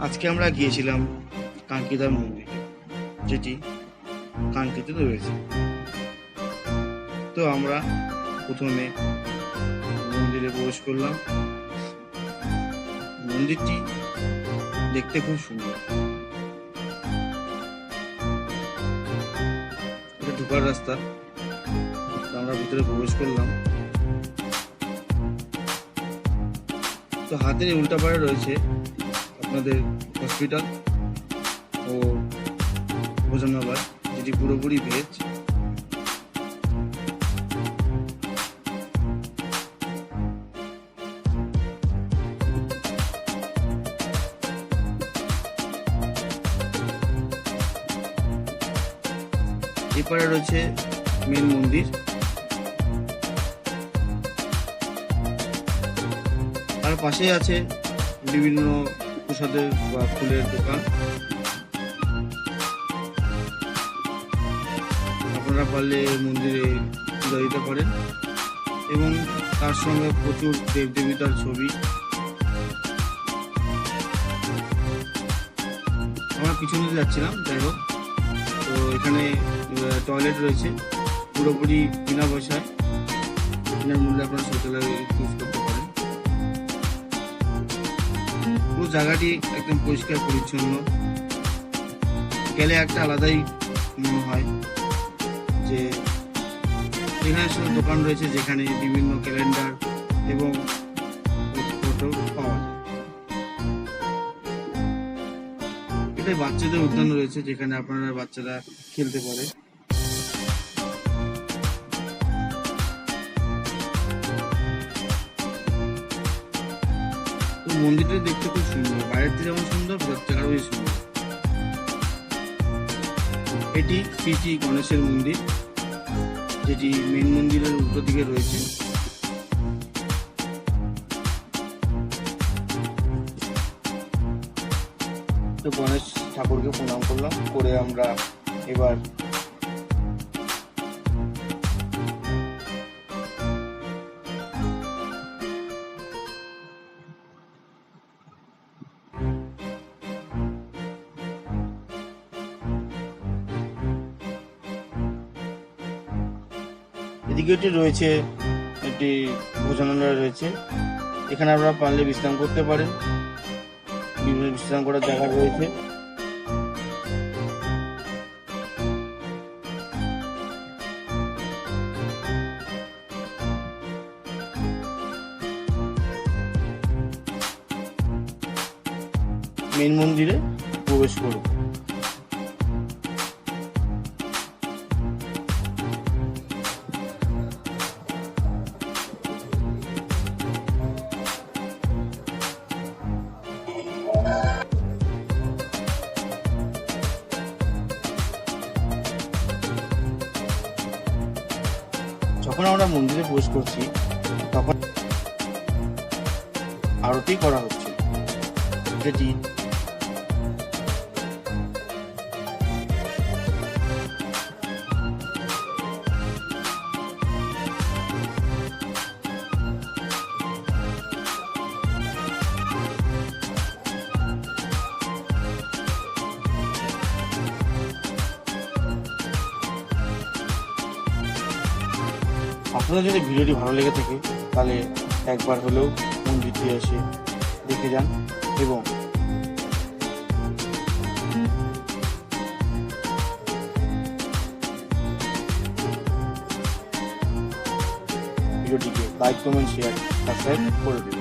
আজকে আমরা গিয়েছিলাম কাঙ্কিদার মন্দিরে। যেটি কাঙ্কিতে রয়েছে। তো আমরা প্রথমে মন্দিরে প্রবেশ করলাম। মন্দিরটি দেখতে খুব সুন্দর। এটা ঢোকার রাস্তা। আমরা ভিতরে প্রবেশ করলাম। তো হাতের উল্টা পাড়ে রয়েছে আপনাদের হসপিটাল ও ভোজনালয়, যেটি পুরোপুরি ভেজ। এপারে রয়েছে মেন মন্দির। তার পাশেই আছে বিভিন্ন প্রসাদের বা ফুলের দোকান। আপনারা পারলে মন্দিরে পূজা দিতে পারেন এবং তার সঙ্গে প্রচুর দেবদেবিতার ছবি। আমরা পিছনে যাচ্ছিলাম, যাই হোক। তো এখানে টয়লেট রয়েছে। পুরোপুরি বিনা পয়সায়। বিনার মূল্যে আপনারা শৌচালয় ইউজ করতে পারেন। পুরো জায়গাটি একদম পরিষ্কার, পরিচ্ছন্ন। গেলে একটা আলাদাই মনে হয় যে এখানে শুধু দোকান রয়েছে যেখানে বিভিন্ন ক্যালেন্ডার এবং ফটো পাওয়া যায়। এটাই বাচ্চাদের উদ্যান রয়েছে যেখানে আপনারা বাচ্চারা খেলতে পারে। তো মন্দিরটা দেখতে খুব সুন্দর। বাইরের থেকে যেমন সুন্দর, ভেতর থেকে আরও বেশি সুন্দর। এটি শ্রী শ্রী গণেশের মন্দির, যেটি মেন মন্দিরের উল্টো দিকে রয়েছে। গণেশ ঠাকুরকে প্রণাম করলাম। করে আমরা এবার এদিকে একটি রয়েছে একটি ভোজনালয় রয়েছে। এখানে আপনারা পারলে বিশ্রাম করতে পারেন। বিভিন্ন বিশ্রাম করার জায়গা রয়েছে। মেন মন্দিরে প্রবেশ করুন। যখন আমরা মন্দিরে প্রবেশ করছি তখন আরতি করা হচ্ছে। যেটি আপনাদের যদি ভিডিওটি ভালো লেগে থাকে, তাহলে একবার হলেও মন্দিরটি এসে দেখে যান এবং ভিডিওটিকে লাইক কমেন্ট শেয়ার সাবস্ক্রাইব করে দিন।